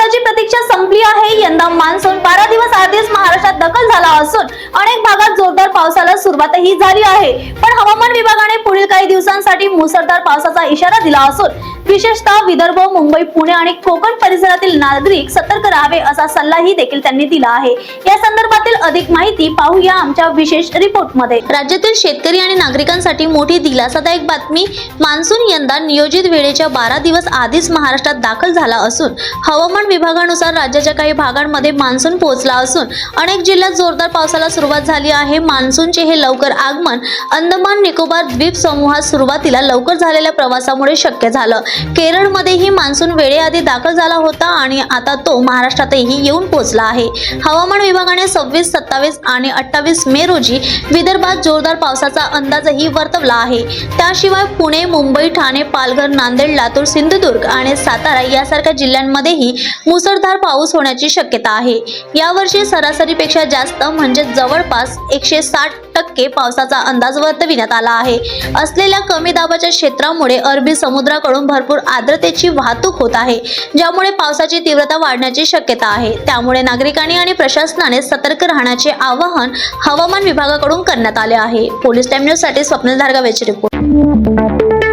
पावसाची प्रतीक्षा संपली आहे. यंदा मान्सून बारा दिवस आधीच महाराष्ट्रात दखल झाला असून अनेक भागात जोरदार पावसाला सुरुवातही झाली आहे. पण हवामान विभागाने पुढील काही दिवसांसाठी मुसळधार पावसाचा इशारा दिला असून विशेषतः विदर्भ मुंबई पुणे आणि कोकण परिसरातील नागरिक सतर्क राहावे असा सल्लाही देखील त्यांनी दिला आहे. या संदर्भातील अधिक माहिती पाहूया आमच्या विशेष रिपोर्टमध्ये राज्यातील शेतकरी आणि नागरिकांसाठी मोठी दिलासादायक बातमी मान्सून यंदा नियोजित वेळेच्या बारा दिवस आधीच महाराष्ट्रात दाखल झाला असून हवामान विभागानुसार राज्याच्या काही भागांमध्ये मान्सून पोहोचला असून अनेक जिल्ह्यात जोरदार पावसाला सुरुवात झाली आहे. मान्सूनचे हे लवकर आगमन अंदमान निकोबार द्वीप समूहात सुरुवातीला लवकर झालेल्या प्रवासामुळे शक्य झालं. केरळमध्येही मान्सून वेळेआधी दाखल झाला होता आणि आता तो महाराष्ट्रातही येऊन पोहोचला आहे. हवामान विभागाने सव्वीस सत्तावीस आणि अठ्ठावीस मे रोजी विदर्भात जोरदार पावसाचा अंदाजही वर्तवला आहे. त्याशिवाय पुणे मुंबई ठाणे पालघर नांदेड लातूर सिंधुदुर्ग आणि सातारा यासारख्या जिल्ह्यांमध्येही मुसळधार पाऊस होण्याची शक्यता आहे. यावर्षी सरासरीपेक्षा जास्त म्हणजे जवळपास एकशे साठ टक्के पावसाचा अंदाज वर्तविण्यात आला आहे. असलेल्या कमी दाबाच्या क्षेत्रामुळे अरबी समुद्राकडून भरपूर आर्द्रतेची वाहतूक होत आहे ज्यामुळे पावसाची तीव्रता वाढण्याची शक्यता आहे. त्यामुळे नागरिकांनी आणि प्रशासनाने सतर्क राहण्याचे आवाहन हवामान विभागाकडून करण्यात आले आहे. पोलीस टाइम न्यूजसाठी स्वप्नील रिपोर्ट.